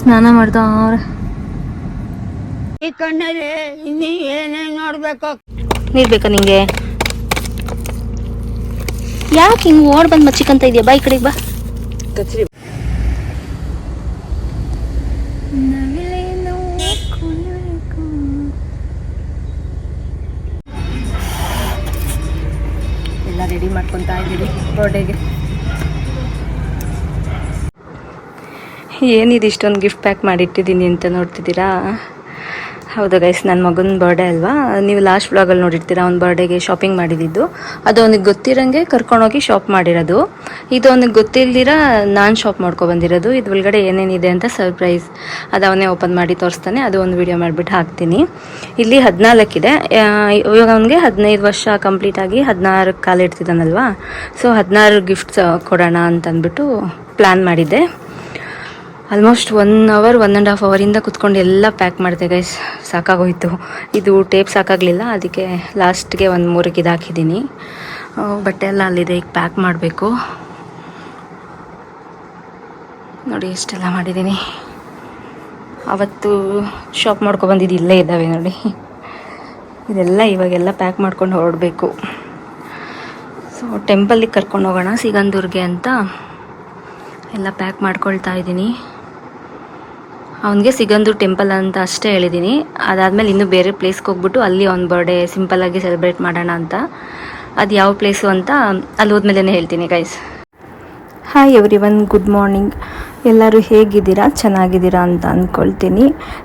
ಸ್ನಾನ ಮಾಡ್ತಾ ಅವ್ರೆ. ಈ ಕಣ್ಣಲ್ಲಿ ಇನ್ನಿ ಏನೇನ್ ನೋಡ್ಬೇಕು. ನೀರ್ ಬೇಕಾ ನಿಂಗೆ? ಯಾಕೆ ಹಿಂಗ್ ಓಡ್ ಬಂದ್ ಮಚ್ಚಿಕಂತ ಇದೆಯಾ? ಬಾ ಈ ಕಡೆಗೆ ಬಾ. ಎಲ್ಲ ರೆಡಿ ಮಾಡ್ಕೊತಾ ಇದ್ದೀವಿ. ಬರ್ಡೇಗೆ ಏನಿದು ಇಷ್ಟೊಂದು ಗಿಫ್ಟ್ ಪ್ಯಾಕ್ ಮಾಡಿಟ್ಟಿದ್ದೀನಿ ಅಂತ ನೋಡ್ತಿದ್ದೀರಾ? ಹೌದು ಗೈಸ್ ನನ್ನ ಮಗನ ಬರ್ಡೇ ಅಲ್ವಾ? ನೀವು ಲಾಸ್ಟ್ ವ್ಲಾಗಲ್ಲಿ ನೋಡಿರ್ತೀರ, ಅವ್ನ ಬರ್ಡೇಗೆ ಶಾಪಿಂಗ್ ಮಾಡಿದ್ದು ಅದು ಅವನಿಗೆ ಗೊತ್ತಿರಂಗೆ ಕರ್ಕೊಂಡೋಗಿ ಶಾಪ್ ಮಾಡಿರೋದು. ಇದು ಅವನಿಗೆ ಗೊತ್ತಿಲ್ದಿರ ನಾನು ಶಾಪ್ ಮಾಡ್ಕೊ ಬಂದಿರೋದು. ಇದು ಒಳಗಡೆ ಏನೇನಿದೆ ಅಂತ ಸರ್ಪ್ರೈಸ್ ಅದು ಅವನೇ ಓಪನ್ ಮಾಡಿ ತೋರಿಸ್ತಾನೆ. ಅದು ಒಂದು ವಿಡಿಯೋ ಮಾಡಿಬಿಟ್ಟು ಹಾಕ್ತೀನಿ. ಇಲ್ಲಿ ಹದಿನಾಲ್ಕಿದೆ. ಇವಾಗ ಅವನಿಗೆ ಹದಿನೈದು ವರ್ಷ ಕಂಪ್ಲೀಟ್ ಆಗಿ ಹದಿನಾರಕ್ಕೆ ಕಾಲಿಡ್ತಿದ್ದಾನಲ್ವಾ ಸೊ ಹದಿನಾರು ಗಿಫ್ಟ್ಸ್ ಕೊಡೋಣ ಅಂತ ಅಂದ್ಬಿಟ್ಟು ಪ್ಲ್ಯಾನ್ ಮಾಡಿದ್ದೆ. Almost one hour one and half ಅವರಿಂದ ಕುತ್ಕೊಂಡು ಎಲ್ಲ ಪ್ಯಾಕ್ ಮಾಡಿದೆ ಗೈಸ್ ಸಾಕಾಗೋಯ್ತು. ಇದು ಟೇಪ್ ಸಾಕಾಗಲಿಲ್ಲ, ಅದಕ್ಕೆ ಲಾಸ್ಟ್ಗೆ ಒಂದು ಮೂರಕ್ಕೆ ಇದು ಬಟ್ಟೆ ಎಲ್ಲ ಅಲ್ಲಿದೆ, ಈಗ ಪ್ಯಾಕ್ ಮಾಡಬೇಕು. ನೋಡಿ, ಇಷ್ಟೆಲ್ಲ ಮಾಡಿದ್ದೀನಿ. ಅವತ್ತು ಶಾಪ್ ಮಾಡ್ಕೊಬಂದಿದ್ದು ಇಲ್ಲೇ ಇದ್ದಾವೆ ನೋಡಿ. ಇದೆಲ್ಲ ಇವಾಗೆಲ್ಲ ಪ್ಯಾಕ್ ಮಾಡ್ಕೊಂಡು ಹೊರಡಬೇಕು. ಸೊ ಟೆಂಪಲ್ಲಿಗೆ ಕರ್ಕೊಂಡು ಹೋಗೋಣ, ಸಿಗಂದೂರ್ಗೆ ಅಂತ. ಎಲ್ಲ ಪ್ಯಾಕ್ ಮಾಡ್ಕೊಳ್ತಾ ಇದ್ದೀನಿ. ಅವನಿಗೆ ಸಿಗಂದೂರ್ ಟೆಂಪಲ್ ಅಂತ ಅಷ್ಟೇ ಹೇಳಿದ್ದೀನಿ ಅದಾದಮೇಲೆ ಇನ್ನೂ ಬೇರೆ ಪ್ಲೇಸ್ಗೆ ಹೋಗ್ಬಿಟ್ಟು ಅಲ್ಲಿ ಅವ್ನ ಬರ್ಡೇ ಸಿಂಪಲ್ಲಾಗಿ ಸೆಲೆಬ್ರೇಟ್ ಮಾಡೋಣ ಅಂತ. ಅದು ಯಾವ ಪ್ಲೇಸು ಅಂತ ಅಲ್ಲಿ ಹೋದ್ಮೇಲೆ ಹೇಳ್ತೀನಿ guys hi everyone good morning ಎಲ್ಲರೂ ಹೇಗಿದ್ದೀರಾ? ಚೆನ್ನಾಗಿದ್ದೀರಾ ಅಂತ ಅಂದ್ಕೊಳ್ತೀನಿ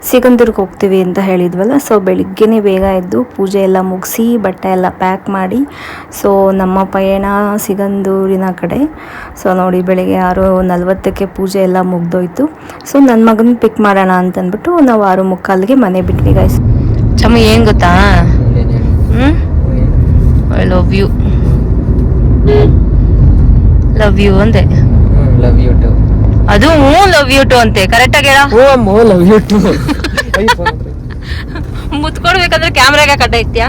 ಸಿಗಂದೂರ್ಗೆ ಹೋಗ್ತೀವಿ ಅಂತ ಹೇಳಿದ್ವಲ್ಲ ಸೊ ಬೆಳಿಗ್ಗೆನೇ ಬೇಗ ಎದ್ದು ಪೂಜೆ ಎಲ್ಲ ಮುಗಿಸಿ ಬಟ್ಟೆ ಎಲ್ಲ ಪ್ಯಾಕ್ ಮಾಡಿ ಸೊ ನಮ್ಮ ಪಯಣ ಸಿಗಂದೂರಿನ ಕಡೆ. ಸೊ ನೋಡಿ ಬೆಳಿಗ್ಗೆ ಆರು ನಲ್ವತ್ತಕ್ಕೆ ಪೂಜೆ ಎಲ್ಲ ಮುಗ್ದೋಯ್ತು. ಸೊ ನನ್ನ ಮಗನ ಪಿಕ್ ಮಾಡೋಣ ಅಂತಂದ್ಬಿಟ್ಟು ನಾವು ಆರು ಮುಕ್ಕಾಲಿಗೆ ಮನೆ ಬಿಟ್ವಿ ಗಾಯ್ಸ್ ಚಮ್ಮ ಏನು ಗೊತ್ತಾ? ಹ್ಞೂ I love you love you ಅಂದೆ. ಲವ್ ಯು ಟು ಅದು ಮೂ ಲವ್ ಯು ಟು ಅಂತೆ. ಕರೆಕ್ಟಾಗಿ ಹೇಳ? ಓ ಅಮ್ಮ ಲವ್ ಯು ಟು ಮುತ್ಕೊಡ್ಬೇಕಂದ್ರೆ ಕ್ಯಾಮ್ರಾಗ ಕಟ್ಟ ಐತ್ಯಾ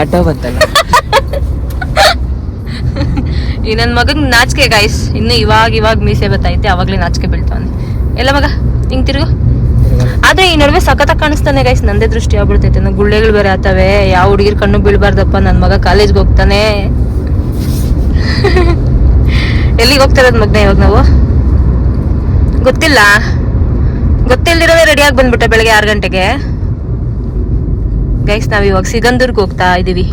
ಆಟ ಬಂತಲ್ಲ. ಈ ನನ್ನ ಮಗಂಗ್ ನಾಚಿಕೆ ಗಾಯ್ಸ್ ಇನ್ನು ಇವಾಗ ಇವಾಗ ಮೀಸೆ ಬತ್ತೈತೆ ಅವಾಗ್ಲೇ ನಾಚಿಕೆ ಬೀಳ್ತಾನೆ ಎಲ್ಲ ಮಗ ಹಿಂಗ್ ತಿರುಗು? ಆದ್ರೆ ಈ ನಡುವೆ ಸಖತ್ ಕಾಣಿಸ್ತಾನೆ ಗೈಸ್ ನಂದೇ ದೃಷ್ಟಿ ಆಗ್ಬಿಡ್ತೈತೆ. ನನ್ನ ಗುಳ್ಳೆಗಳು ಬೇರೆ ಆತವೆ ಯಾವ ಹುಡುಗಿರ್ ಕಣ್ಣು ಬೀಳ್ಬಾರ್ದಪ್ಪ. ನನ್ನ ಮಗ ಕಾಲೇಜ್ಗೆ ಹೋಗ್ತಾನೆ. ಎಲ್ಲಿಗೆ ಹೋಗ್ತಿರೋದ್ ಮಗ್ನ ಇವಾಗ ನಾವು? ಗೊತ್ತಿಲ್ಲ. ಗೊತ್ತಿಲ್ದಿರೋದೇ ರೆಡಿಯಾಗಿ ಬಂದ್ಬಿಟ್ಟೆ ಬೆಳಗ್ಗೆ ಆರು ಗಂಟೆಗೆ. ಗೈಸ್ ನಾವು ಇವಾಗ ಸಿಗಂದೂರ್ಗೆ ಹೋಗ್ತಾ ಇದೀವಿ.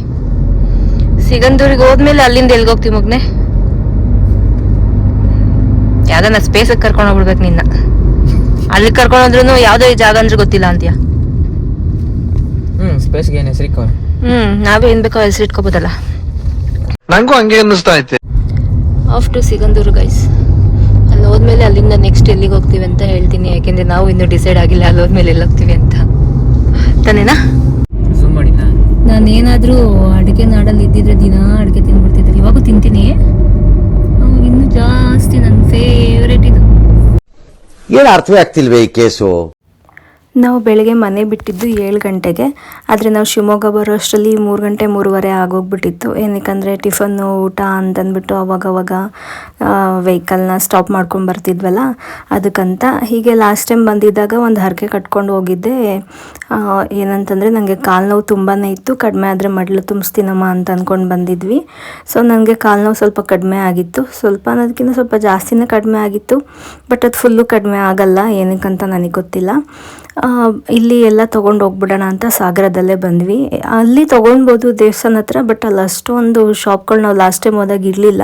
ಸಿಗಂದೂರಿಗೆ ಹೋದ್ಮೇಲೆ ಅಲ್ಲಿಂದ ಎಲ್ಗೆ ಹೋಗ್ತೀವಿ ಮಗ್ನೆ? ಯಾವ್ದನ್ನ ಸ್ಪೇಸಿಗೆ ಕರ್ಕೊಂಡು ಹೋಗ್ಬಿಡ್ಬೇಕು ನಿನ್ನ. ಅಲ್ಲಿ ಕರ್ಕೊಂಡೋದ್ರು ಯಾವ್ದೋ ಜಾಗ ಅಂದ್ರೆ ಗೊತ್ತಿಲ್ಲ ಅಂತೀಯ? ಹ್ಮ್ ಸ್ಪೇಸ್ಗೆ ಏನು ಹೆಸರಿಕೋ ಹ್ಮ್ ನಾವೇ ಏನ್ ಬೇಕೋ ಹೆಸರು ಇಟ್ಕೋಬೋದಲ್ಲ. ನಂಗೂ ಹಂಗೆ ಅನ್ನಿಸ್ತಾ ಐತೆ. ಆಫ್ ಟು ಸಿಗಂದೂರು ಗೈಸ್ ಅಲ್ಲಿ ಹೋದ್ಮೇಲೆ ಅಲ್ಲಿಂದ ನೆಕ್ಸ್ಟ್ ಎಲ್ಲಿಗೆ ಹೋಗ್ತೀವಿ ಅಂತ ಹೇಳ್ತೀನಿ ಯಾಕೆಂದ್ರೆ ನಾವು ಇನ್ನೂ ಡಿಸೈಡ್ ಆಗಿಲ್ಲ ಅಲ್ಲಿ ಹೋದ್ಮೇಲೆ ಎಲ್ಲಿ ಹೋಗ್ತೀವಿ ಅಂತ. ತಾನೇನಾ? ನಾನೇನಾದರೂ ಮಾಡಿನ ನಾನು ಏನಾದರೂ ಅಡುಗೆ ನಾಡಲ್ಲಿ ಇದ್ದಿದ್ರೆ ದಿನ ಅಡುಗೆ ತಿನ್ಬಿಡ್ತಿದ್ದೆ. ಇವಾಗೂ ತಿಂತೀನಿ. ಇನ್ನು ಇನ್ನೂ ಜಾಸ್ತಿ ನನ್ನ ಫೇವ್ರೇಟ್ ಇದು. ಏನು ಅರ್ಥವೇ ಆಗ್ತಿಲ್ವೇ ಈ ಕೇಸು ನಾವು ಬೆಳಗ್ಗೆ ಮನೆ ಬಿಟ್ಟಿದ್ದು ಏಳು ಗಂಟೆಗೆ, ಆದರೆ ನಾವು ಶಿವಮೊಗ್ಗ ಬರೋ ಅಷ್ಟರಲ್ಲಿ ಮೂರು ಗಂಟೆ ಮೂರುವರೆ ಆಗೋಗ್ಬಿಟ್ಟಿತ್ತು. ಏನಕ್ಕಂದರೆ ಟಿಫನ್ನು ಊಟ ಅಂತಂದ್ಬಿಟ್ಟು ಅವಾಗವಾಗ ವೆಹಿಕಲ್ನ ಸ್ಟಾಪ್ ಮಾಡ್ಕೊಂಡು ಬರ್ತಿದ್ವಲ್ಲ, ಅದಕ್ಕಂತ ಹೀಗೆ ಲಾಸ್ಟ್ ಟೈಮ್ ಬಂದಿದ್ದಾಗ ಒಂದು ಹರಕೆ ಕಟ್ಕೊಂಡು ಹೋಗಿದ್ದೆ. ಏನಂತಂದರೆ ನನಗೆ ಕಾಲು ನೋವು ತುಂಬಾ ಇತ್ತು, ಕಡಿಮೆ ಆದರೆ ಮಡ್ಲು ತುಂಬಿಸ್ತೀನಮ್ಮ ಅಂತ ಅಂದ್ಕೊಂಡು ಬಂದಿದ್ವಿ. ಸೊ ನನಗೆ ಕಾಲು ನೋವು ಸ್ವಲ್ಪ ಕಡಿಮೆ ಆಗಿತ್ತು. ಸ್ವಲ್ಪ ಅನ್ನೋದಕ್ಕಿಂತ ಸ್ವಲ್ಪ ಜಾಸ್ತಿನೇ ಕಡಿಮೆ ಆಗಿತ್ತು, ಬಟ್ ಅದು ಫುಲ್ಲು ಕಡಿಮೆ ಆಗಲ್ಲ, ಏನಕ್ಕಂತ ನನಗೆ ಗೊತ್ತಿಲ್ಲ. ಇಲ್ಲಿ ಎಲ್ಲ ತೊಗೊಂಡು ಹೋಗ್ಬಿಡೋಣ ಅಂತ ಸಾಗರದಲ್ಲೇ ಬಂದ್ವಿ. ಅಲ್ಲಿ ತೊಗೊಳ್ಬೋದು ದೇವಸ್ಥಾನ ಹತ್ರ ಬಟ್ ಅಲ್ಲಿ ಅಷ್ಟೊಂದು ಶಾಪ್ಗಳು ನಾವು ಲಾಸ್ಟ್ ಟೈಮ್ ಹೋದಾಗ ಇರಲಿಲ್ಲ.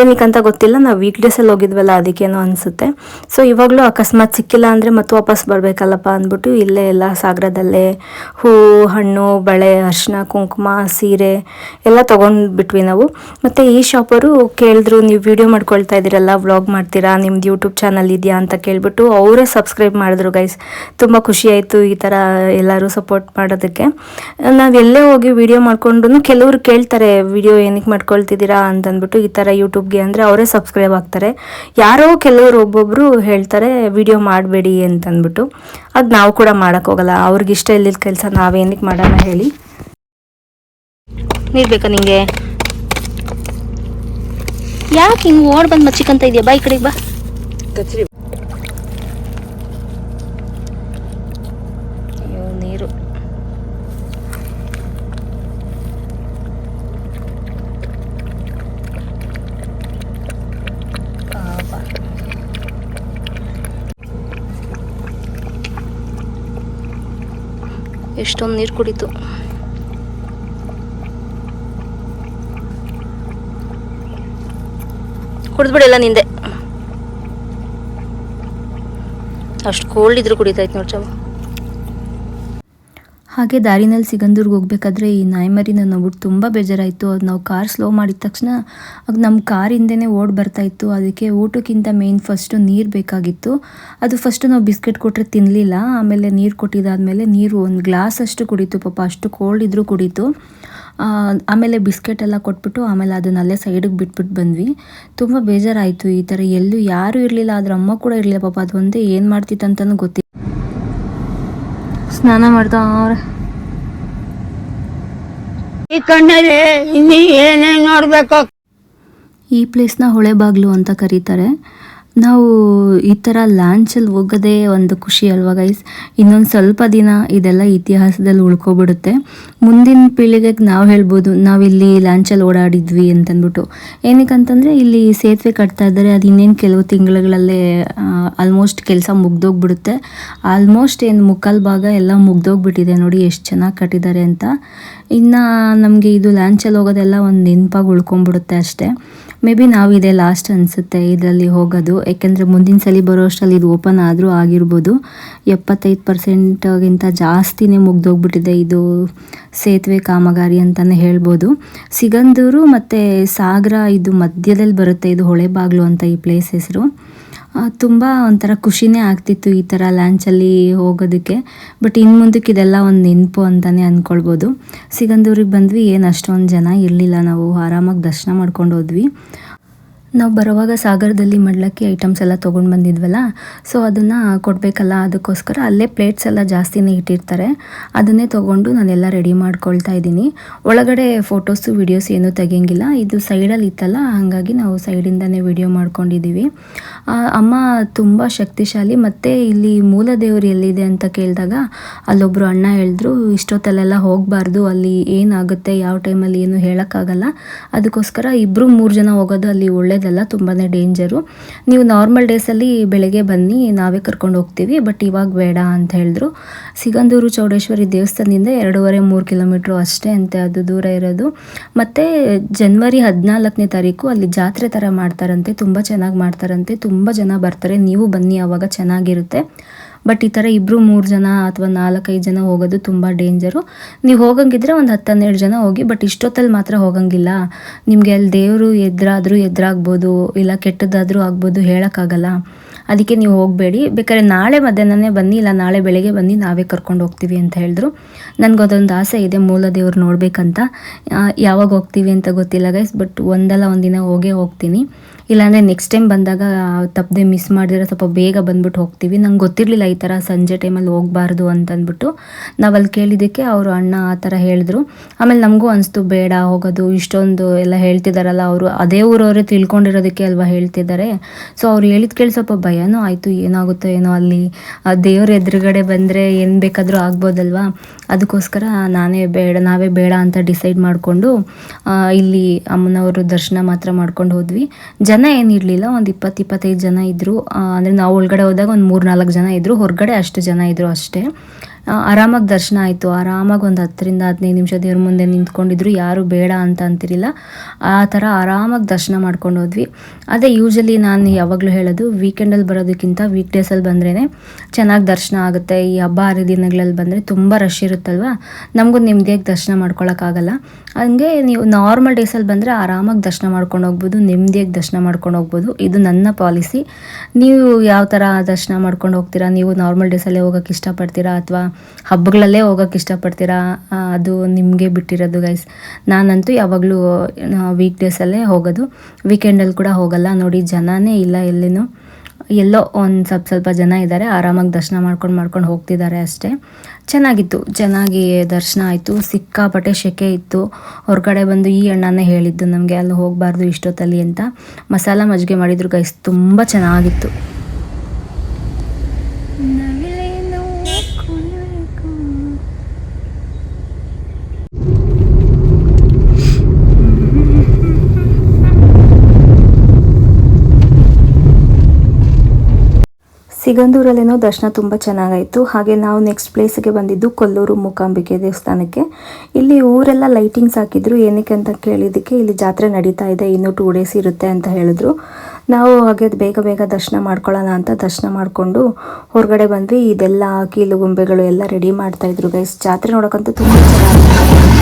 ಏನಕ್ಕಂತ ಗೊತ್ತಿಲ್ಲ, ನಾವು ವೀಕ್ ಡೇಸಲ್ಲಿ ಹೋಗಿದ್ವಲ್ಲ, ಅದಕ್ಕೇನೋ ಅನಿಸುತ್ತೆ. ಸೊ ಇವಾಗಲೂ ಅಕಸ್ಮಾತ್ ಸಿಕ್ಕಿಲ್ಲ ಅಂದರೆ ಮತ್ತೆ ವಾಪಸ್ ಬರಬೇಕಲ್ಲಪ್ಪ ಅಂದ್ಬಿಟ್ಟು ಇಲ್ಲೇ ಎಲ್ಲ ಸಾಗರದಲ್ಲೇ ಹೂವು ಹಣ್ಣು, ಬಳೆ ಅರಿಶಿನ ಕುಂಕುಮ, ಸೀರೆ ಎಲ್ಲ ತೊಗೊಂಡ್ಬಿಟ್ವಿ ನಾವು. ಮತ್ತು ಈ ಶಾಪರು ಕೇಳಿದ್ರು, ನೀವು ವಿಡಿಯೋ ಮಾಡ್ಕೊಳ್ತಾ ಇದ್ದೀರಲ್ಲ ವ್ಲಾಗ್ ಮಾಡ್ತೀರಾ, ನಿಮ್ದು ಯೂಟ್ಯೂಬ್ ಚಾನಲ್ ಇದೆಯಾ? ಅಂತ ಕೇಳಿಬಿಟ್ಟು ಅವರೇ ಸಬ್ಸ್ಕ್ರೈಬ್ ಮಾಡಿದ್ರು ಗೈಸ್ ತುಂಬ ಖುಷಿ ಆಯಿತು ಈ ಥರ ಎಲ್ಲರೂ ಸಪೋರ್ಟ್ ಮಾಡೋದಕ್ಕೆ. ನಾವು ಎಲ್ಲೇ ಹೋಗಿ ವಿಡಿಯೋ ಮಾಡ್ಕೊಂಡು ಕೆಲವರು ಕೇಳ್ತಾರೆ ವಿಡಿಯೋ ಏನಕ್ಕೆ ಮಾಡ್ಕೊಳ್ತಿದ್ದೀರಾ? ಅಂತಂದ್ಬಿಟ್ಟು ಈ ಥರ ಯೂಟ್ಯೂಬ್ಗೆ ಅಂದರೆ ಅವರೇ ಸಬ್ಸ್ಕ್ರೈಬ್ ಆಗ್ತಾರೆ. ಯಾರೋ ಕೆಲವರು ಒಬ್ಬೊಬ್ಬರು ಹೇಳ್ತಾರೆ ವಿಡಿಯೋ ಮಾಡಬೇಡಿ ಅಂತಂದ್ಬಿಟ್ಟು. ಅದು ನಾವು ಕೂಡ ಮಾಡೋಕ್ಕೋಗಲ್ಲ ಅವ್ರಿಗೆ ಇಷ್ಟ ಇಲ್ಲದ ಕೆಲಸ ನಾವೇನಕ್ಕೆ ಮಾಡೋಣ ಹೇಳಿ. ನೀರು ಬೇಕಾ ನಿಮಗೆ ಯಾಕೆ ಹಿಂಗೆ ಓಡ್ ಬಂದು ಮಚ್ಚಿಕಂತ ಇದೆಯಾ? ಬಾ ಈ ಕಡೆಗೆ ಬಾ ಕಚ್ರಿ ಎಷ್ಟೊಂದು ನೀರು ಕುಡಿತು. ಕುಡಿದ್ಬಿಡಿಲ್ಲ ನಿಂದೆ. ಅಷ್ಟು ಕೋಲ್ಡ್ ಇದ್ರು ಕುಡಿತೈತೆ ನೋಡಿ ಚವ ಹಾಗೆ ದಾರಿನಲ್ಲಿ ಸಿಗಂದೂರ್ಗೆ ಹೋಗ್ಬೇಕಾದ್ರೆ ಈ ನಾಯಿಮರಿನ ನೋಡ್ಬಿಟ್ಟು ತುಂಬ ಬೇಜಾರಾಯಿತು. ಅದು ನಾವು ಕಾರ್ ಸ್ಲೋ ಮಾಡಿದ ತಕ್ಷಣ ಅದು ನಮ್ಮ ಕಾರ್ ಹಿಂದೆನೇ ಓಡ್ ಬರ್ತಾ ಇತ್ತು. ಅದಕ್ಕೆ ಊಟಕ್ಕಿಂತ ಮೇಯ್ನ್ ಫಸ್ಟು ನೀರು ಬೇಕಾಗಿತ್ತು. ಅದು ಫಸ್ಟು ನಾವು ಬಿಸ್ಕೆಟ್ ಕೊಟ್ಟರೆ ತಿನ್ನಲಿಲ್ಲ ಆಮೇಲೆ ನೀರು ಕೊಟ್ಟಿದ್ದಾದಮೇಲೆ ನೀರು ಒಂದು ಗ್ಲಾಸ್ ಅಷ್ಟು ಕುಡಿತು. ಪಾಪ ಅಷ್ಟು ಕೋಲ್ಡ್ ಇದ್ದರೂ ಕುಡಿತು. ಆಮೇಲೆ ಬಿಸ್ಕೆಟ್ ಎಲ್ಲ ಕೊಟ್ಬಿಟ್ಟು ಆಮೇಲೆ ಅದನ್ನ ಅಲ್ಲೇ ಸೈಡಿಗೆ ಬಿಟ್ಬಿಟ್ಟು ಬಂದ್ವಿ. ತುಂಬ ಬೇಜಾರಾಯಿತು ಈ ಥರ ಎಲ್ಲೂ ಯಾರೂ ಇರಲಿಲ್ಲ. ಅದ್ರ ಅಮ್ಮ ಕೂಡ ಇರಲಿಲ್ಲ. ಪಾಪ ಅದು ಒಂದೇ ಏನು ಮಾಡ್ತಿತ್ತು ಅಂತಲೂ ಗೊತ್ತಿಲ್ಲ. ಸ್ನಾನ ಮಾಡ್ತಾ ಅವ್ರೆ. ಈ ಕಣ್ಣಲ್ಲಿ ಇನ್ನೀ ಏನೇನು ನೋಡ್ಬೇಕು? ಈ ಪ್ಲೇಸ್ನ ಹೊಳೆಬಾಗ್ಲು ಅಂತ ಕರೀತಾರೆ. ನಾವು ಈ ಥರ ಲಾಂಚಲ್ಲಿ ಹೋಗೋದೇ ಒಂದು ಖುಷಿ ಅಲ್ವಾ ಗೈಸ್ ಇನ್ನೊಂದು ಸ್ವಲ್ಪ ದಿನ ಇದೆಲ್ಲ ಇತಿಹಾಸದಲ್ಲಿ ಉಳ್ಕೊಬಿಡುತ್ತೆ. ಮುಂದಿನ ಪೀಳಿಗೆಗೆ ನಾವು ಹೇಳ್ಬೋದು ನಾವಿಲ್ಲಿ ಲಾಂಚಲ್ಲಿ ಓಡಾಡಿದ್ವಿ ಅಂತಂದ್ಬಿಟ್ಟು. ಏನಕ್ಕಂತಂದರೆ ಇಲ್ಲಿ ಸೇತುವೆ ಕಟ್ತಾ ಇದ್ದಾರೆ, ಅದು ಇನ್ನೇನು ಕೆಲವು ತಿಂಗಳುಗಳಲ್ಲೇ ಆಲ್ಮೋಸ್ಟ್ ಕೆಲಸ ಮುಗ್ದೋಗ್ಬಿಡುತ್ತೆ. ಆಲ್ಮೋಸ್ಟ್ ಏನು ಮುಕ್ಕಾಲು ಭಾಗ ಎಲ್ಲ ಮುಗ್ದೋಗ್ಬಿಟ್ಟಿದೆ ನೋಡಿ ಎಷ್ಟು ಚೆನ್ನಾಗಿ ಕಟ್ಟಿದ್ದಾರೆ ಅಂತ. ಇನ್ನು ನಮಗೆ ಇದು ಲಾಂಚಲ್ಲಿ ಹೋಗೋದೆಲ್ಲ ಒಂದು ನೆನಪಾಗಿ ಉಳ್ಕೊಂಬಿಡುತ್ತೆ ಅಷ್ಟೇ. ಮೇ ಬಿ ನಾವು ಇದೇ ಲಾಸ್ಟ್ ಅನಿಸುತ್ತೆ ಇದರಲ್ಲಿ ಹೋಗೋದು. ಯಾಕೆಂದರೆ ಮುಂದಿನ ಸಲ ಬರೋ ಅಷ್ಟರಲ್ಲಿ ಇದು ಓಪನ್ ಆದರೂ ಆಗಿರ್ಬೋದು. ಎಪ್ಪತ್ತೈದು ಪರ್ಸೆಂಟ್ಗಿಂತ ಜಾಸ್ತಿನೇ ಮುಗ್ದೋಗ್ಬಿಟ್ಟಿದೆ ಇದು ಸೇತುವೆ ಕಾಮಗಾರಿ ಅಂತಲೇ ಹೇಳ್ಬೋದು. ಸಿಗಂದೂರು ಮತ್ತು ಸಾಗರ ಇದು ಮಧ್ಯದಲ್ಲಿ ಬರುತ್ತೆ, ಇದು ಹೊಳೆಬಾಗ್ಲು ಅಂತ ಈ ಪ್ಲೇಸ್ ಹೆಸರು. ತುಂಬ ಒಂಥರ ಖುಷಿನೇ ಆಗ್ತಿತ್ತು ಈ ಥರ ಲ್ಯಾಂಚಲ್ಲಿ ಹೋಗೋದಕ್ಕೆ. ಬಟ್ ಇನ್ನು ಮುಂದಕ್ಕೆ ಇದೆಲ್ಲ ಒಂದು ನೆನಪು ಅಂತಲೇ ಅಂದ್ಕೊಳ್ಬೋದು ಸಿಗಂದೂರಿಗೆ ಬಂದ್ವಿ, ಏನು ಅಷ್ಟೊಂದು ಜನ ಇರಲಿಲ್ಲ ನಾವು. ಆರಾಮಾಗಿ ದರ್ಶನ ಮಾಡ್ಕೊಂಡು ಹೋದ್ವಿ. ನಾವು ಬರುವಾಗ ಸಾಗರದಲ್ಲಿ ಮಡ್ಲಕ್ಕಿ ಐಟಮ್ಸ್ ಎಲ್ಲ ತೊಗೊಂಡು ಬಂದಿದ್ವಲ್ಲ ಸೊ ಅದನ್ನು ಕೊಡಬೇಕಲ್ಲ ಅದಕ್ಕೋಸ್ಕರ ಅಲ್ಲೇ ಪ್ಲೇಟ್ಸ್ ಎಲ್ಲ ಜಾಸ್ತಿನೇ ಇಟ್ಟಿರ್ತಾರೆ. ಅದನ್ನೇ ತೊಗೊಂಡು ನಾನೆಲ್ಲ ರೆಡಿ ಮಾಡ್ಕೊಳ್ತಾ ಇದ್ದೀನಿ. ಒಳಗಡೆ ಫೋಟೋಸು ವಿಡಿಯೋಸ್ ಏನೂ ತೆಗಿಯಂಗಿಲ್ಲ. ಇದು ಸೈಡಲ್ಲಿ ಇತ್ತಲ್ಲ, ಹಾಗಾಗಿ ನಾವು ಸೈಡಿಂದನೇ ವಿಡಿಯೋ ಮಾಡ್ಕೊಂಡಿದ್ದೀವಿ. ಅಮ್ಮ ತುಂಬ ಶಕ್ತಿಶಾಲಿ, ಮತ್ತು ಇಲ್ಲಿ ಮೂಲ ದೇವರು ಎಲ್ಲಿದೆ ಅಂತ ಕೇಳಿದಾಗ ಅಲ್ಲೊಬ್ಬರು ಅಣ್ಣ ಹೇಳಿದ್ರು, ಇಷ್ಟೊತ್ತಲ್ಲೆಲ್ಲ ಹೋಗಬಾರ್ದು, ಅಲ್ಲಿ ಏನಾಗುತ್ತೆ, ಯಾವ ಟೈಮಲ್ಲಿ ಏನು ಹೇಳೋಕ್ಕಾಗಲ್ಲ. ಅದಕ್ಕೋಸ್ಕರ ಇಬ್ಬರು ಮೂರು ಜನ ಹೋಗೋದು ಅಲ್ಲಿ ಒಳ್ಳೇದಲ್ಲ ತುಂಬಾ ಡೇಂಜರು. ನೀವು ನಾರ್ಮಲ್ ಡೇಸಲ್ಲಿ ಬೆಳಗ್ಗೆ ಬನ್ನಿ, ನಾವೇ ಕರ್ಕೊಂಡು ಹೋಗ್ತೀವಿ, ಬಟ್ ಇವಾಗ ಬೇಡ ಅಂತ ಹೇಳಿದ್ರು. ಸಿಗಂದೂರು ಚೌಡೇಶ್ವರಿ ದೇವಸ್ಥಾನದಿಂದ ಎರಡೂವರೆ ಮೂರು ಕಿಲೋಮೀಟ್ರು ಅಷ್ಟೇ ಅಂತೆ, ಅದು ದೂರ ಇರೋದು. ಮತ್ತು ಜನ್ವರಿ ಹದಿನಾಲ್ಕನೇ ತಾರೀಕು ಅಲ್ಲಿ ಜಾತ್ರೆ ಥರ ಮಾಡ್ತಾರಂತೆ, ತುಂಬ ಚೆನ್ನಾಗಿ ಮಾಡ್ತಾರಂತೆ, ತುಂಬ ಜನ ಬರ್ತಾರೆ, ನೀವು ಬನ್ನಿ ಆವಾಗ ಚೆನ್ನಾಗಿರುತ್ತೆ. ಬಟ್ ಈ ಥರ ಇಬ್ಬರು ಮೂರು ಜನ ಅಥವಾ ನಾಲ್ಕೈದು ಜನ ಹೋಗೋದು ತುಂಬ ಡೇಂಜರು ನೀವು ಹೋಗಂಗಿದ್ರೆ ಒಂದು ಹತ್ತು ಹನ್ನೆರಡು ಜನ ಹೋಗಿ ಬಟ್ ಇಷ್ಟೊತ್ತಲ್ಲಿ ಮಾತ್ರ ಹೋಗಂಗಿಲ್ಲ. ನಿಮಗೆ ಅಲ್ಲಿ ದೇವರು ಎದುರಾದರೂ ಎದುರಾಗ್ಬೋದು, ಇಲ್ಲ ಕೆಟ್ಟದಾದರೂ ಆಗ್ಬೋದು ಹೇಳೋಕ್ಕಾಗಲ್ಲ. ಅದಕ್ಕೆ ನೀವು ಹೋಗಬೇಡಿ. ಬೇಕಾದ್ರೆ ನಾಳೆ ಮಧ್ಯಾಹ್ನನೇ ಬನ್ನಿ, ಇಲ್ಲ ನಾಳೆ ಬೆಳಗ್ಗೆ ಬನ್ನಿ, ನಾವೇ ಕರ್ಕೊಂಡು ಹೋಗ್ತೀವಿ ಅಂತ ಹೇಳಿದ್ರು. ನನಗದೊಂದು ಆಸೆ ಇದೆ, ಮೂಲ ದೇವ್ರು ನೋಡಬೇಕಂತ. ಯಾವಾಗ ಹೋಗ್ತೀವಿ ಅಂತ ಗೊತ್ತಿಲ್ಲ ಗೈಸ್ ಬಟ್ ಒಂದಲ್ಲ ಒಂದಿನ ಹೋಗೇ ಹೋಗ್ತೀನಿ. ಇಲ್ಲಾಂದರೆ ನೆಕ್ಸ್ಟ್ ಟೈಮ್ ಬಂದಾಗ ತಪ್ಪದೆ ಮಿಸ್ ಮಾಡಿದ್ರೆ ಸ್ವಲ್ಪ ಬೇಗ ಬಂದ್ಬಿಟ್ಟು ಹೋಗ್ತೀವಿ. ನಂಗೆ ಗೊತ್ತಿರಲಿಲ್ಲ ಈ ಥರ ಸಂಜೆ ಟೈಮಲ್ಲಿ ಹೋಗಬಾರ್ದು ಅಂತಂದ್ಬಿಟ್ಟು. ನಾವು ಅಲ್ಲಿ ಕೇಳಿದ್ದಕ್ಕೆ ಅವರು ಅಣ್ಣ ಆ ಥರ ಹೇಳಿದ್ರು. ಆಮೇಲೆ ನಮಗೂ ಅನಿಸ್ತು, ಬೇಡ ಹೋಗೋದು, ಇಷ್ಟೊಂದು ಎಲ್ಲ ಹೇಳ್ತಿದ್ದಾರಲ್ಲ ಅವರು. ಅದೇ ಊರವರೇ ತಿಳ್ಕೊಂಡಿರೋದಕ್ಕೆ ಅಲ್ವಾ ಹೇಳ್ತಿದ್ದಾರೆ ಸೊ ಅವ್ರು ಹೇಳಿದ ಕೇಳಿ ಸ್ವಲ್ಪ ಭಯನೂ ಆಯಿತು, ಏನಾಗುತ್ತೋ ಏನೋ ಅಲ್ಲಿ. ದೇವ್ರ ಎದುರುಗಡೆ ಬಂದರೆ ಏನು ಬೇಕಾದರೂ ಆಗ್ಬೋದಲ್ವಾ? ಅದಕ್ಕೋಸ್ಕರ ನಾನೇ ಬೇಡ, ನಾವೇ ಬೇಡ ಅಂತ ಡಿಸೈಡ್ ಮಾಡಿಕೊಂಡು ಇಲ್ಲಿ ಅಮ್ಮನವರು ದರ್ಶನ ಮಾತ್ರ ಮಾಡ್ಕೊಂಡು ಹೋದ್ವಿ. ಜನ ಏನಿರಲಿಲ್ಲ ಒಂದು ಇಪ್ಪತ್ತು ಇಪ್ಪತ್ತೈದು ಜನ ಇದ್ದರು ಅಂದರೆ ನಾವು ಒಳಗಡೆ ಹೋದಾಗ ಒಂದು ಮೂರು ನಾಲ್ಕು ಜನ ಇದ್ದರು ಹೊರಗಡೆ ಅಷ್ಟು ಜನ ಇದ್ದರು ಅಷ್ಟೇ. ಆರಾಮಾಗಿ ದರ್ಶನ ಆಯಿತು. ಆರಾಮಾಗಿ ಒಂದು ಹತ್ತರಿಂದ ಹದಿನೈದು ನಿಮಿಷ ದೇವ್ರ ಮುಂದೆ ನಿಂತ್ಕೊಂಡಿದ್ರು. ಯಾರು ಬೇಡ ಅಂತ ಅಂತಿರಲಿಲ್ಲ. ಆ ಥರ ಆರಾಮಾಗಿ ದರ್ಶನ ಮಾಡ್ಕೊಂಡು ಹೋದ್ವಿ. ಅದೇ ಯೂಶಲಿ ನಾನು ಯಾವಾಗಲೂ ಹೇಳೋದು ವೀಕೆಂಡಲ್ಲಿ ಬರೋದಕ್ಕಿಂತ ವೀಕ್ ಡೇಸಲ್ಲಿ ಬಂದ್ರೇ ಚೆನ್ನಾಗಿ ದರ್ಶನ ಆಗುತ್ತೆ. ಈ ಹಬ್ಬ ಹರಿದಿನಗಳಲ್ಲಿ ಬಂದರೆ ತುಂಬ ರಶ್ ಇರುತ್ತಲ್ವ? ನಮಗೂ ನೆಮ್ಮದಿಯಾಗಿ ದರ್ಶನ ಮಾಡ್ಕೊಳಕ್ಕಾಗಲ್ಲ ಹಂಗೆ ನೀವು ನಾರ್ಮಲ್ ಡೇಸಲ್ಲಿ ಬಂದರೆ ಆರಾಮಾಗಿ ದರ್ಶನ ಮಾಡ್ಕೊಂಡು ಹೋಗ್ಬೋದು ನೆಮ್ಮದಿಯಾಗಿ ದರ್ಶನ ಮಾಡ್ಕೊಂಡು ಹೋಗ್ಬೋದು. ಇದು ನನ್ನ ಪಾಲಿಸಿ. ನೀವು ಯಾವ ಥರ ದರ್ಶನ ಮಾಡ್ಕೊಂಡು ಹೋಗ್ತೀರಾ? ನೀವು ನಾರ್ಮಲ್ ಡೇಸಲ್ಲೇ ಹೋಗೋಕ್ಕೆ ಇಷ್ಟಪಡ್ತೀರಾ ಅಥವಾ ಹಬ್ಬಗಳಲ್ಲೇ ಹೋಗೋಕೆ ಇಷ್ಟಪಡ್ತೀರಾ? ಅದು ನಿಮಗೆ ಬಿಟ್ಟಿರೋದು ಗೈಸ್ ನಾನಂತೂ ಯಾವಾಗಲೂ ವೀಕ್ ಡೇಸಲ್ಲೇ ಹೋಗೋದು. ವೀಕೆಂಡಲ್ಲಿ ಕೂಡ ಹೋಗಲ್ಲ. ನೋಡಿ, ಜನನೇ ಇಲ್ಲ ಎಲ್ಲಿನೂ. ಎಲ್ಲೋ ಒಂದು ಸ್ವಲ್ಪ ಸ್ವಲ್ಪ ಜನ ಇದ್ದಾರೆ ಆರಾಮಾಗಿ ದರ್ಶನ ಮಾಡ್ಕೊಂಡು ಮಾಡ್ಕೊಂಡು ಹೋಗ್ತಿದ್ದಾರೆ ಅಷ್ಟೇ. ಚೆನ್ನಾಗಿತ್ತು. ಚೆನ್ನಾಗಿ ದರ್ಶನ ಆಯಿತು. ಸಿಕ್ಕಾಪಟ್ಟೆ ಶೆಕೆ ಇತ್ತು. ಹೊರಗಡೆ ಬಂದು ಈ ಅಣ್ಣನೇ ಹೇಳಿದ್ದು ನಮಗೆ, ಅಲ್ಲಿ ಹೋಗಬಾರ್ದು ಇಷ್ಟೊತ್ತಲ್ಲಿ ಅಂತ. ಮಸಾಲ ಮಜ್ಜಿಗೆ ಮಾಡಿದ್ರು ಗೈಸ್ ತುಂಬ ಚೆನ್ನಾಗಿತ್ತು. ಸಿಗಂದೂರಲ್ಲೇನೋ ದರ್ಶನ ತುಂಬ ಚೆನ್ನಾಗಾಯಿತು. ಹಾಗೆ ನಾವು ನೆಕ್ಸ್ಟ್ ಪ್ಲೇಸ್ಗೆ ಬಂದಿದ್ದು ಕೊಲ್ಲೂರು ಮೂಕಾಂಬಿಕೆ ದೇವಸ್ಥಾನಕ್ಕೆ. ಇಲ್ಲಿ ಊರೆಲ್ಲ ಲೈಟಿಂಗ್ಸ್ ಹಾಕಿದ್ರು. ಏನಕ್ಕೆ ಅಂತ ಕೇಳಿದ್ದಕ್ಕೆ ಇಲ್ಲಿ ಜಾತ್ರೆ ನಡೀತಾ ಇದೆ. ಇನ್ನೂ ಟೂ ಡೇಸ್ ಇರುತ್ತೆ ಅಂತ ಹೇಳಿದ್ರು. ನಾವು ಹಾಗೆ ಬೇಗ ಬೇಗ ದರ್ಶನ ಮಾಡ್ಕೊಳ್ಳೋಣ ಅಂತ ದರ್ಶನ ಮಾಡಿಕೊಂಡು ಹೊರಗಡೆ ಬಂದ್ವಿ. ಇದೆಲ್ಲ ಕೀಲು ಗೊಂಬೆಗಳು ಎಲ್ಲ ರೆಡಿ ಮಾಡ್ತಾ ಇದ್ರು ಗೈಸ್ ಜಾತ್ರೆ ನೋಡೋಕ್ಕಂತೂ ತುಂಬ ಚೆನ್ನಾಗಿ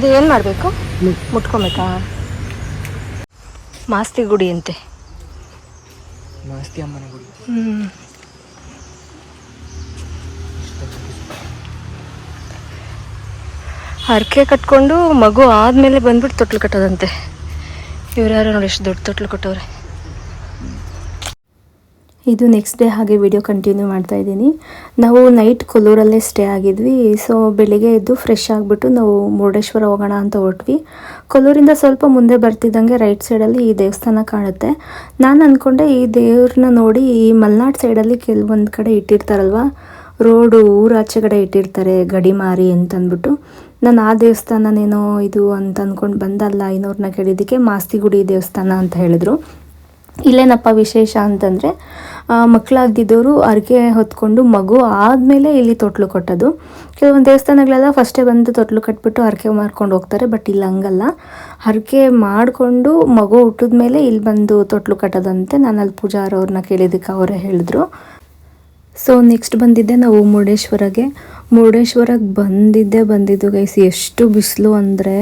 ಇದು ಏನು ಮಾಡಬೇಕು? ಮುಟ್ಕೊಬೇಕಾ? ಮಾಸ್ತಿ ಗುಡಿ ಅಂತೆ. ಮಾಸ್ತಿ ಅಮ್ಮನ ಗುಡಿ. ಹ್ಮ್. ಹರಕೆ ಕಟ್ಕೊಂಡು ಮಗು ಆದಮೇಲೆ ಬಂದ್ಬಿಟ್ಟು ತೊಟ್ಲು ಕಟ್ಟೋದಂತೆ. ಇವ್ರು ಯಾರು ನೋಡಿ ಎಷ್ಟು ದೊಡ್ಡ ತೊಟ್ಲು ಕಟ್ಟವ್ರೆ? ಇದು ನೆಕ್ಸ್ಟ್ ಡೇ ಹಾಗೆ ವಿಡಿಯೋ ಕಂಟಿನ್ಯೂ ಮಾಡ್ತಾ ಇದ್ದೀನಿ. ನಾವು ನೈಟ್ ಕೊಲ್ಲೂರಲ್ಲೇ ಸ್ಟೇ ಆಗಿದ್ವಿ. ಸೊ ಬೆಳಿಗ್ಗೆ ಎದ್ದು ಫ್ರೆಶ್ ಆಗಿಬಿಟ್ಟು ನಾವು ಮುರುಡೇಶ್ವರ ಹೋಗೋಣ ಅಂತ ಹೊರಟ್ವಿ. ಕೊಲ್ಲೂರಿಂದ ಸ್ವಲ್ಪ ಮುಂದೆ ಬರ್ತಿದ್ದಂಗೆ ರೈಟ್ ಸೈಡಲ್ಲಿ ಈ ದೇವಸ್ಥಾನ ಕಾಣುತ್ತೆ. ನಾನು ಅಂದ್ಕೊಂಡೆ ಈ ದೇವ್ರನ್ನ ನೋಡಿ ಈ ಮಲ್ನಾಡ್ ಸೈಡಲ್ಲಿ ಕೆಲವೊಂದು ಕಡೆ ಇಟ್ಟಿರ್ತಾರಲ್ವ? ರೋಡು ಊರಾಚೆ ಕಡೆ ಇಟ್ಟಿರ್ತಾರೆ, ಗಡಿಮಾರಿ ಅಂತಂದ್ಬಿಟ್ಟು. ನಾನು ಆ ದೇವಸ್ಥಾನನೇನೋ ಇದು ಅಂತ ಅಂದ್ಕೊಂಡು ಬಂದಲ್ಲ ಐನೂರನ್ನ ಕೇಳಿದ್ದಕ್ಕೆ ಮಾಸ್ತಿಗುಡಿ ದೇವಸ್ಥಾನ ಅಂತ ಹೇಳಿದ್ರು. ಇಲ್ಲೇನಪ್ಪ ವಿಶೇಷ ಅಂತಂದರೆ ಮಕ್ಕಳಾಗಿದ್ದವರು ಅರ್ಕೆ ಹೊತ್ಕೊಂಡು ಮಗು ಆದಮೇಲೆ ಇಲ್ಲಿ ತೊಟ್ಲು ಕೊಟ್ಟೋದು ಕೆಲವೊಂದು ದೇವಸ್ಥಾನಗಳೆಲ್ಲ ಫಸ್ಟೇ ಬಂದು ತೊಟ್ಲು ಕಟ್ಬಿಟ್ಟು ಹರಕೆ ಮಾಡ್ಕೊಂಡು ಹೋಗ್ತಾರೆ ಬಟ್ ಇಲ್ಲಿ ಹಂಗಲ್ಲ. ಹರಕೆ ಮಾಡಿಕೊಂಡು ಮಗು ಹುಟ್ಟಿದ ಮೇಲೆ ಇಲ್ಲಿ ಬಂದು ತೊಟ್ಲು ಕಟ್ಟೋದಂತೆ. ನಾನು ಅಲ್ಲಿ ಪೂಜಾರವ್ರನ್ನ ಕೇಳಿದ್ದಕ್ಕೆ ಅವರೇ ಹೇಳಿದ್ರು. ಸೊ ನೆಕ್ಸ್ಟ್ ಬಂದಿದ್ದೆ ನಾವು ಮುರುಡೇಶ್ವರಗೆ. ಮುರುಡೇಶ್ವರಕ್ಕೆ ಬಂದಿದ್ದೆ, ಬಂದಿದ್ದು ಗೈಸ್ ಎಷ್ಟು ಬಿಸಿಲು ಅಂದರೆ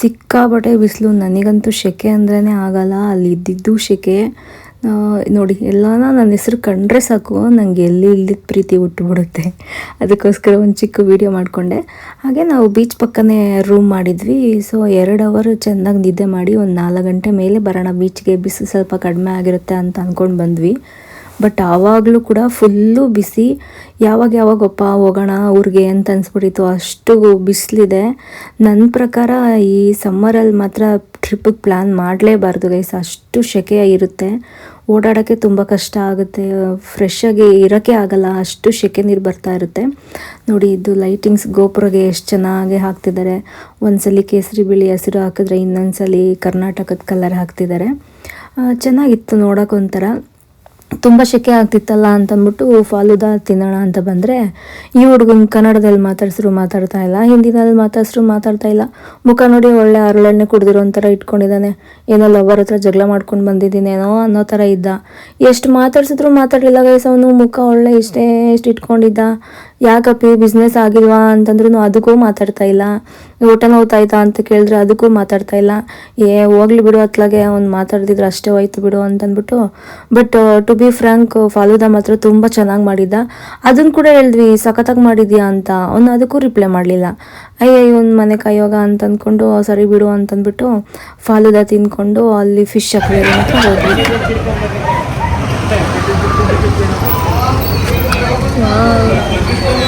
ಸಿಕ್ಕಾಬಟ್ಟೆ ಬಿಸಿಲು. ನನಗಂತೂ ಸೆಕೆ ಅಂದ್ರೇ ಆಗಲ್ಲ, ಅಲ್ಲಿ ಇದ್ದಿದ್ದು ಸೆಕೆ ನೋಡಿ, ಎಲ್ಲಾನ ನನ್ನ ಹೆಸರು ಕಂಡ್ರೆ ಸಾಕು ನನಗೆ ಎಲ್ಲಿ ಇಲ್ಲಿದ್ದ ಪ್ರೀತಿ ಹುಟ್ಟುಬಿಡುತ್ತೆ ಅದಕ್ಕೋಸ್ಕರ ಒಂದು ಚಿಕ್ಕ ವೀಡಿಯೋ ಮಾಡಿಕೊಂಡೆ. ಹಾಗೆ ನಾವು ಬೀಚ್ ಪಕ್ಕನೇ ರೂಮ್ ಮಾಡಿದ್ವಿ. ಸೊ ಎರಡು ಅವರ್ ಚೆನ್ನಾಗಿ ನಿದ್ದೆ ಮಾಡಿ ಒಂದು ನಾಲ್ಕು ಗಂಟೆ ಮೇಲೆ ಬರೋಣ ಬೀಚ್ಗೆ ಬಿಸಿಲು ಸ್ವಲ್ಪ ಕಡಿಮೆ ಆಗಿರುತ್ತೆ ಅಂತ ಅಂದ್ಕೊಂಡು ಬಂದ್ವಿ. ಬಟ್ ಆವಾಗಲೂ ಕೂಡ ಫುಲ್ಲು ಬಿಸಿ ಯಾವಾಗ ಯಾವಾಗಪ್ಪ ಹೋಗೋಣ, ಊರಿಗೆ ಅಂತ ಅನಿಸ್ಬಿಟ್ಟಿತ್ತು. ಅಷ್ಟು ಬಿಸಿಲಿದೆ. ನನ್ನ ಪ್ರಕಾರ ಈ ಸಮ್ಮರಲ್ಲಿ ಮಾತ್ರ ಟ್ರಿಪ್ಪಿಗೆ ಪ್ಲ್ಯಾನ್ ಮಾಡಲೇಬಾರ್ದು ಗೈಸ್ ಅಷ್ಟು ಸೆಕೆ ಇರುತ್ತೆ. ಓಡಾಡೋಕ್ಕೆ ತುಂಬ ಕಷ್ಟ ಆಗುತ್ತೆ. ಫ್ರೆಶ್ ಇರೋಕ್ಕೆ ಆಗಲ್ಲ. ಅಷ್ಟು ಸೆಕೆ ನೀರು ಬರ್ತಾ ಇರುತ್ತೆ. ನೋಡಿ, ಇದು ಲೈಟಿಂಗ್ಸ್ ಗೋಪುರಗೆ ಎಷ್ಟು ಚೆನ್ನಾಗಿ ಹಾಕ್ತಿದ್ದಾರೆ. ಒಂದ್ಸಲಿ ಕೇಸರಿ ಬಿಳಿ ಹಸಿರು ಹಾಕಿದ್ರೆ ಇನ್ನೊಂದ್ಸಲಿ ಕರ್ನಾಟಕದ ಕಲರ್ ಹಾಕ್ತಿದ್ದಾರೆ. ಚೆನ್ನಾಗಿತ್ತು ನೋಡೋಕ್ಕೊಂಥರ ತುಂಬ ಶೆಕೆ ಆಗ್ತಿತ್ತಲ್ಲ ಅಂತಂದ್ಬಿಟ್ಟು ಫಾಲೂದಾ ತಿನ್ನೋಣ ಅಂತ ಬಂದರೆ, ಈ ಹುಡುಗನ ಕನ್ನಡದಲ್ಲಿ ಮಾತಾಡಿಸ್ರು ಮಾತಾಡ್ತಾ ಇಲ್ಲ, ಹಿಂದಿನಲ್ಲಿ ಮಾತಾಡಿಸ್ರು ಮಾತಾಡ್ತಾ ಇಲ್ಲ. ಮುಖ ನೋಡಿ ಒಳ್ಳೆ ಅರಳೆಣ್ಣೆ ಕುಡಿದಿರೋ ಒಂಥರ ಇಟ್ಕೊಂಡಿದ್ದಾನೆ. ಏನೋ ಲವರ್ ಹತ್ರ ಜಗಳ ಮಾಡ್ಕೊಂಡು ಬಂದಿದ್ದೀನೇನೋ ಅನ್ನೋ ಥರ ಇದ್ದ. ಎಷ್ಟು ಮಾತಾಡ್ಸಿದ್ರು ಮಾತಾಡಲಿಲ್ಲ ಗೈಸ್ ಅವನು, ಮುಖ ಒಳ್ಳೆ ಇಷ್ಟೇ ಇಷ್ಟು ಇಟ್ಕೊಂಡಿದ್ದ. ಯಾಕಪ್ಪಿ ಬಿಸ್ನೆಸ್ ಆಗಿಲ್ವಾ ಅಂತಂದ್ರೂ ಅದಕ್ಕೂ ಮಾತಾಡ್ತಾ ಇಲ್ಲ. ಊಟ ನೋವ್ತಾಯ್ತಾ ಅಂತ ಕೇಳಿದ್ರೆ ಅದಕ್ಕೂ ಮಾತಾಡ್ತಾ ಇಲ್ಲ. ಏ, ಹೋಗ್ಲಿ ಬಿಡು ಅತ್ಲಾಗೆ, ಅವ್ನು ಮಾತಾಡ್ತಿದ್ರೆ ಅಷ್ಟೇ ಹೋಯ್ತು ಬಿಡು ಅಂತಂದ್ಬಿಟ್ಟು. But to be frank falooda ಮಾತ್ರ ತುಂಬ ಚೆನ್ನಾಗಿ ಮಾಡಿದ್ದ. ಅದನ್ನು ಕೂಡ ಹೇಳಿದ್ವಿ, ಸಖತ್ತಾಗಿ ಮಾಡಿದ್ಯಾ ಅಂತ. ಅವ್ನು ಅದಕ್ಕೂ ರಿಪ್ಲೈ ಮಾಡಲಿಲ್ಲ. ಅಯ್ಯ, ಇವನ್ ಮನೆ ಕಾಯೋಗ ಅಂತ ಅಂದ್ಕೊಂಡು ಸರಿ ಬಿಡು ಅಂತಂದ್ಬಿಟ್ಟು ಫಾಲೂದಾ ತಿನ್ಕೊಂಡು ಅಲ್ಲಿ ಫಿಶ್ ಅಕ್ವೇರಿಯಂ ಅಂತ ಹೋದ್ವಿ.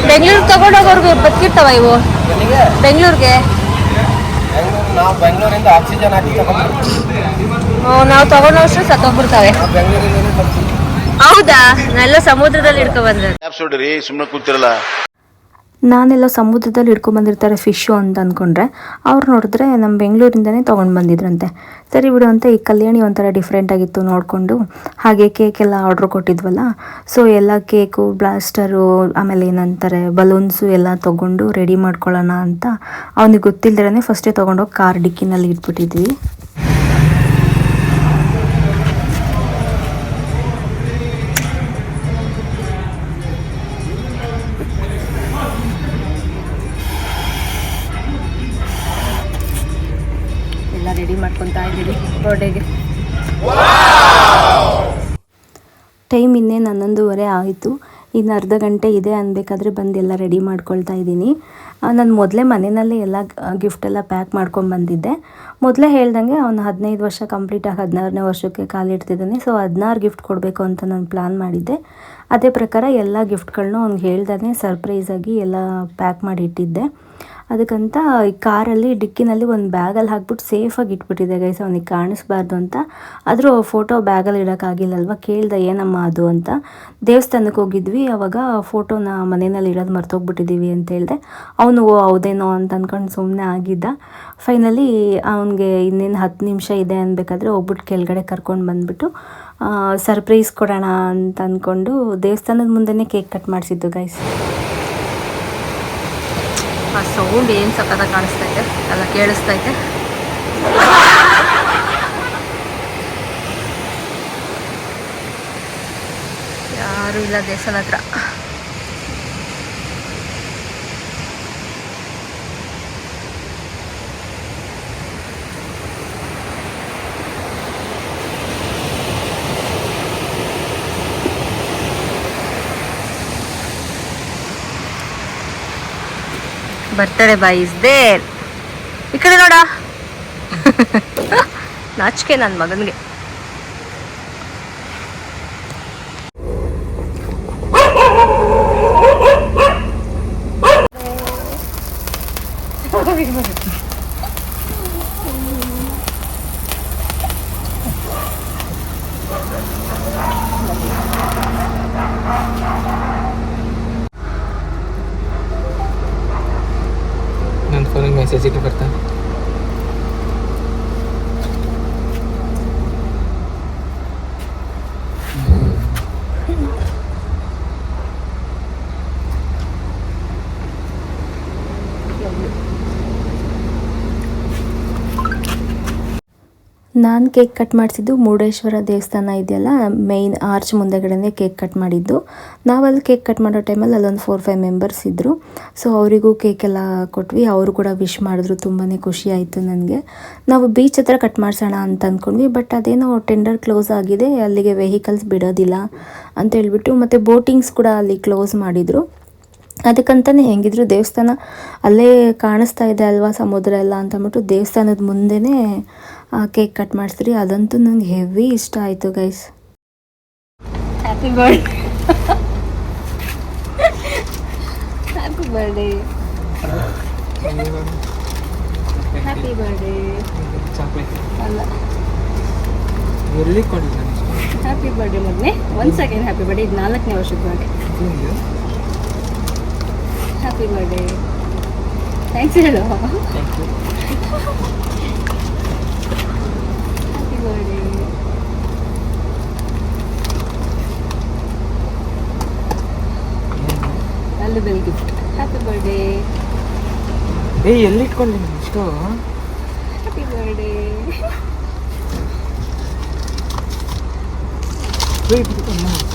ಬೆಂಗಳೂರಿಗೆ ತಗೊಂಡೋಗೋರ್ಗು ಬದುಕಿರ್ತಾವ ಇವು? ಬೆಂಗಳೂರಿಗೆ? ನಾವು ಬೆಂಗಳೂರಿಂದ ಆಕ್ಸಿಜನ್ ಹಾಕಿ ನಾವು ತಗೊಂಡಷ್ಟು ಸತ್ತೋಗ್ಬಿಡ್ತಾವೆ ಬೆಂಗಳೂರಿಂದ ಹೌದಾ? ನಾನೆಲ್ಲ ಸಮುದ್ರದಲ್ಲಿ ಇಡ್ಕೊ ಬಂದ್ರೆ ಸುಡ್ರಿ ಸುಮ್ಮನೆ ಕೂತಿರಲ್ಲ. ನಾನೆಲ್ಲ ಸಮುದ್ರದಲ್ಲಿ ಹಿಡ್ಕೊಂಬಂದಿರ್ತಾರೆ ಫಿಶ್ಶು ಅಂತ ಅಂದ್ಕೊಂಡ್ರೆ ಅವ್ರು ನೋಡಿದ್ರೆ ನಮ್ಮ ಬೆಂಗಳೂರಿಂದನೇ ತೊಗೊಂಡು ಬಂದಿದ್ರಂತೆ. ಸರಿ ಬಿಡು ಅಂತ ಈ ಕಲ್ಯಾಣಿ ಒಂಥರ ಡಿಫ್ರೆಂಟ್ ಆಗಿತ್ತು ನೋಡಿಕೊಂಡು, ಹಾಗೆ ಕೇಕ್ ಎಲ್ಲ ಆರ್ಡ್ರ್ ಕೊಟ್ಟಿದ್ವಲ್ಲ ಸೊ ಎಲ್ಲ ಕೇಕು ಬ್ಲಾಸ್ಟರು ಆಮೇಲೆ ಏನಂತಾರೆ ಬಲೂನ್ಸು ಎಲ್ಲ ತೊಗೊಂಡು ರೆಡಿ ಮಾಡ್ಕೊಳ್ಳೋಣ ಅಂತ, ಅವನಿಗೆ ಗೊತ್ತಿಲ್ಲದೇ ಫಸ್ಟೇ ತೊಗೊಂಡೋಗಿ ಕಾರ್ ಡಿಕ್ಕಿನಲ್ಲಿ ಇಟ್ಬಿಟ್ಟಿದ್ವಿ. ಮಾಡ್ಕೊತಾ ಇದ್ದೀವಿ ಬರ್ಡೇಗೆ ಟೈಮ್ ಇನ್ನೇನು ಹನ್ನೊಂದುವರೆ ಆಯಿತು. ಇನ್ನು ಅರ್ಧ ಗಂಟೆ ಇದೆ ಅನ್ಬೇಕಾದ್ರೆ ಬಂದು ಎಲ್ಲ ರೆಡಿ ಮಾಡ್ಕೊಳ್ತಾ ಇದ್ದೀನಿ. ನಾನು ಮೊದಲೇ ಮನೆಯಲ್ಲೇ ಎಲ್ಲ ಗಿಫ್ಟ್ ಎಲ್ಲ ಪ್ಯಾಕ್ ಮಾಡ್ಕೊಂಡು ಬಂದಿದ್ದೆ. ಮೊದಲೇ ಹೇಳ್ದಂಗೆ ಅವನು ಹದಿನೈದು ವರ್ಷ ಕಂಪ್ಲೀಟ್ ಆಗಿ ಹದಿನಾರನೇ ವರ್ಷಕ್ಕೆ ಕಾಲಿಡ್ತಿದ್ದಾನೆ ಸೊ ಹದಿನಾರು ಗಿಫ್ಟ್ ಕೊಡಬೇಕು ಅಂತ ನಾನು ಪ್ಲ್ಯಾನ್ ಮಾಡಿದ್ದೆ. ಅದೇ ಪ್ರಕಾರ ಎಲ್ಲ ಗಿಫ್ಟ್ಗಳನ್ನೂ ಅವ್ನಿಗೆ ಹೇಳ್ದೇ ಸರ್ಪ್ರೈಸಾಗಿ ಎಲ್ಲ ಪ್ಯಾಕ್ ಮಾಡಿ ಇಟ್ಟಿದ್ದೆ. ಅದಕ್ಕಂತ ಈ ಕಾರಲ್ಲಿ, ಡಿಕ್ಕಿನಲ್ಲಿ ಒಂದು ಬ್ಯಾಗಲ್ಲಿ ಹಾಕ್ಬಿಟ್ಟು ಸೇಫಾಗಿ ಇಟ್ಬಿಟ್ಟಿದೆ ಗೈಸ್ ಅವನಿಗೆ ಕಾಣಿಸ್ಬಾರ್ದು ಅಂತ. ಆದರೂ ಫೋಟೋ ಬ್ಯಾಗಲ್ಲಿ ಇಡೋಕ್ಕಾಗಿಲ್ಲಲ್ವ? ಕೇಳ್ದೆ, ಏನಮ್ಮ ಅದು ಅಂತ. ದೇವಸ್ಥಾನಕ್ಕೆ ಹೋಗಿದ್ವಿ, ಅವಾಗ ಫೋಟೋನ ಮನೆಯಲ್ಲಿ ಇಡೋದು ಮರ್ತೋಗ್ಬಿಟ್ಟಿದ್ದೀವಿ ಅಂತ ಹೇಳಿದೆ. ಅವನು, ಓ, ಹೌದೇನೋ ಅಂತ ಅಂದ್ಕೊಂಡು ಸುಮ್ಮನೆ ಆಗಿದ್ದ. ಫೈನಲಿ ಅವನಿಗೆ ಇನ್ನೇನು ಹತ್ತು ನಿಮಿಷ ಇದೆ ಅನ್ಬೇಕಾದ್ರೆ ಹೋಗ್ಬಿಟ್ಟು ಕೆಳಗಡೆ ಕರ್ಕೊಂಡು ಬಂದುಬಿಟ್ಟು ಸರ್ಪ್ರೈಸ್ ಕೊಡೋಣ ಅಂತ ಅಂದ್ಕೊಂಡು ದೇವಸ್ಥಾನದ ಮುಂದೆನೇ ಕೇಕ್ ಕಟ್ ಮಾಡಿಸಿದ್ದು ಗೈಸ್ ಆ ಸೌಂಡ್ ಏನು ಸಕ್ಕತ್ತಾಗಿ ಕಾಣಿಸ್ತೈತೆ ಎಲ್ಲ ಕೇಳಿಸ್ತೈತೆ ಯಾರು ಇಲ್ಲ ದೇವಸ್ಥಾನ ಹತ್ರ. ಬರ್ತಾರೆ ಬಾಯ್ ಇಸ್ ದೇರ್. ಈ ಕಡೆ ನೋಡ. ನಾಚಿಕೆ ನನ್ನ ಮಗನಿಗೆ. solo necesito cartón. ನಾನು ಕೇಕ್ ಕಟ್ ಮಾಡಿಸಿದ್ದು ಮುರುಡೇಶ್ವರ ದೇವಸ್ಥಾನ ಇದೆಯಲ್ಲ ಮೇಯ್ನ್ ಆರ್ಚ್ ಮುಂದೆಗಡೆನೇ ಕೇಕ್ ಕಟ್ ಮಾಡಿದ್ದು. ನಾವಲ್ಲಿ ಕೇಕ್ ಕಟ್ ಮಾಡೋ ಟೈಮಲ್ಲಿ ಅಲ್ಲೊಂದು ಫೋರ್ ಫೈವ್ ಮೆಂಬರ್ಸ್ ಇದ್ದರು ಸೊ ಅವರಿಗೂ ಕೇಕ್ ಎಲ್ಲ ಕೊಟ್ವಿ. ಅವರು ಕೂಡ ವಿಶ್ ಮಾಡಿದ್ರು. ತುಂಬಾ ಖುಷಿ ಆಯಿತು ನನಗೆ. ನಾವು ಬೀಚ್ ಹತ್ರ ಕಟ್ ಮಾಡಿಸೋಣ ಅಂತ ಅಂದ್ಕೊಂಡ್ವಿ ಬಟ್ ಅದೇನೋ ಟೆಂಡರ್ ಕ್ಲೋಸ್ ಆಗಿದೆ. ಅಲ್ಲಿಗೆ ವೆಹಿಕಲ್ಸ್ ಬಿಡೋದಿಲ್ಲ ಅಂತ ಹೇಳ್ಬಿಟ್ಟು ಮತ್ತು ಬೋಟಿಂಗ್ಸ್ ಕೂಡ ಅಲ್ಲಿ ಕ್ಲೋಸ್ ಮಾಡಿದರು. ಅದಕ್ಕಂತಲೇ ಹೆಂಗಿದ್ರು, ದೇವಸ್ಥಾನ ಅಲ್ಲೇ ಕಾಣಿಸ್ತಾ ಇದೆ ಅಲ್ವಾ ಸಮುದ್ರ ಎಲ್ಲ ಅಂತಂದ್ಬಿಟ್ಟು ದೇವಸ್ಥಾನದ ಮುಂದೆನೇ ಕೇಕ್ ಕಟ್ ಮಾಡಿಸ್ರಿ ಅದಂತೂ ನಂಗೆ ಹೆವಿ ಇಷ್ಟ ಆಯಿತು guys happy birthday happy birthday happy birthday ಅಲ್ಲ ಹ್ಯಾಪಿ ಬರ್ಡೇ ಮೊದಲೇ ಒಂದು ಸೆಕೆಂಡ್ ಹ್ಯಾಪಿ ಬರ್ಡೇ ಇದು ನಾಲ್ಕನೇ ವರ್ಷದ ಬರ್ಡೇ ಹ್ಯಾಪಿ ಬರ್ಡೇ ಥ್ಯಾಂಕ್ಸ್ ಹೇಳು ಬೆಲ್ ಗಿಫ್ಟ್ ಹ್ಯಾಪಿ ಬರ್ಡೇ ಏ ಎಲ್ಲಿ ಇಟ್ಕೊಂಡಿ ಇಷ್ಟು? ಹ್ಯಾಪಿ ಬರ್ಡೇ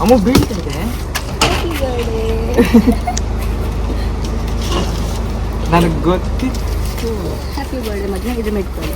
ಅಮ್ಮ ಬೀಳ್ತಿದೆ. ಹ್ಯಾಪಿ ಬರ್ಡೇ ನನಗೆ ಗೊತ್ತಿತ್ತು. ಹ್ಯಾಪಿ ಬರ್ಡೇ ಮದುವೆ ಇದನ್ನ ಇಟ್ಕೊಳ್ಳಿ.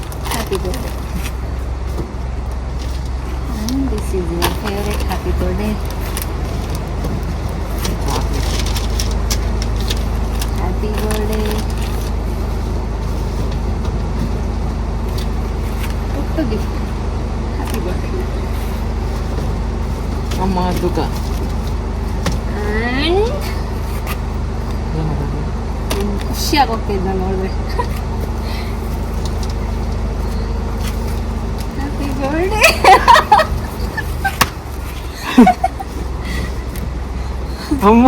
ಅಮ್ಮ.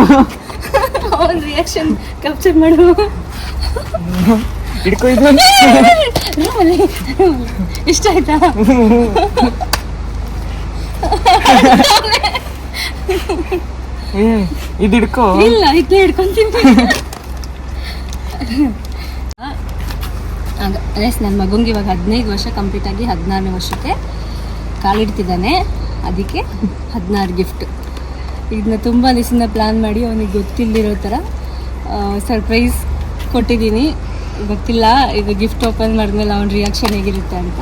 ಅವನ ರಿಯಾಕ್ಷನ್ ಕ್ಯಾಪ್ಚರ್ ಮಾಡು. ಹಿಡ್ಕೊ ಇದು. ರಾಮಲ್ಲಿ, ಇಷ್ಟ ಆಯ್ತಾ? ಇದು ಹಿಡ್ಕೊ. ಇಲ್ಲ ಇದನ್ನ ಹಿಡ್ಕೊಂತೀನಿ. ಎಸ್ ನನ್ನ ಮಗಂಗೆ ಇವಾಗ ಹದಿನೈದು ವರ್ಷ ಕಂಪ್ಲೀಟ್ ಆಗಿ ಹದಿನಾರನೇ ವರ್ಷಕ್ಕೆ ಕಾಲಿಡ್ತಿದ್ದಾನೆ. ಅದಕ್ಕೆ ಹದಿನಾರು ಗಿಫ್ಟ್ ಇದನ್ನ ತುಂಬ ದಿವಸದಿಂದ ಪ್ಲ್ಯಾನ್ ಮಾಡಿ ಅವನಿಗೆ ಗೊತ್ತಿಲ್ಲದಿರೋ ಥರ ಸರ್ಪ್ರೈಸ್ ಕೊಟ್ಟಿದ್ದೀನಿ. ಗೊತ್ತಿಲ್ಲ ಇದು ಗಿಫ್ಟ್ ಓಪನ್ ಮಾಡಿದ್ಮೇಲೆ ಅವ್ನ ರಿಯಾಕ್ಷನ್ ಹೇಗಿರುತ್ತೆ ಅಂತ.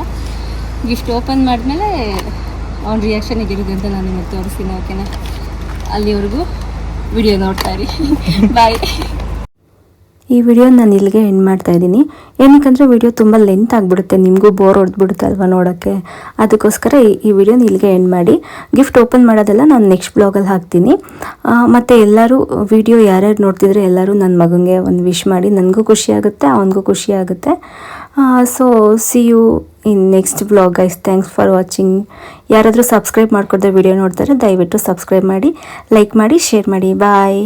ಗಿಫ್ಟ್ ಓಪನ್ ಮಾಡಿದ್ಮೇಲೆ ಅವ್ನ ರಿಯಾಕ್ಷನ್ ಹೇಗಿರುತ್ತೆ ಅಂತ ನಾನು ನಿಮಗೆ ತೋರಿಸ್ತೀನಿ ಓಕೆನಾ ಅಲ್ಲಿವರೆಗೂ ವಿಡಿಯೋ ನೋಡ್ತಾ ಇರಿ. ಬಾಯ್ ಈ ವಿಡಿಯೋ ನಾನು ಇಲ್ಲಿಗೆ ಎಂಡ್ ಮಾಡ್ತಾ ಇದ್ದೀನಿ. ಏನಕ್ಕಂದರೆ ವಿಡಿಯೋ ತುಂಬ ಲೆಂತ್ ಆಗಿಬಿಡುತ್ತೆ. ನಿಮಗೂ ಬೋರ್ ಹೊಡೆದ್ಬಿಡುತ್ತೆ ಅಲ್ವಾ ನೋಡೋಕ್ಕೆ? ಅದಕ್ಕೋಸ್ಕರ ಈ ವಿಡಿಯೋನ ಇಲ್ಲಿಗೆ ಎಂಡ್ ಮಾಡಿ. ಗಿಫ್ಟ್ ಓಪನ್ ಮಾಡೋದೆಲ್ಲ ನಾನು ನೆಕ್ಸ್ಟ್ ಬ್ಲಾಗಲ್ಲಿ ಹಾಕ್ತೀನಿ. ಮತ್ತು ಎಲ್ಲರೂ ವಿಡಿಯೋ ಯಾರ್ಯಾರು ನೋಡ್ತಿದ್ರೆ ಎಲ್ಲರೂ ನನ್ನ ಮಗನಿಗೆ ಒಂದು ವಿಶ್ ಮಾಡಿ. ನನಗೂ ಖುಷಿ ಆಗುತ್ತೆ, ಅವನಿಗೂ ಖುಷಿ ಆಗುತ್ತೆ. So see you in next vlog guys thanks for watching ಯಾರಾದರೂ ಸಬ್ಸ್ಕ್ರೈಬ್ ಮಾಡ್ಕೊಡ್ದೆ ವಿಡಿಯೋ ನೋಡ್ತಾರೆ, ದಯವಿಟ್ಟು ಸಬ್ಸ್ಕ್ರೈಬ್ ಮಾಡಿ ಲೈಕ್ ಮಾಡಿ ಶೇರ್ ಮಾಡಿ. ಬಾಯ್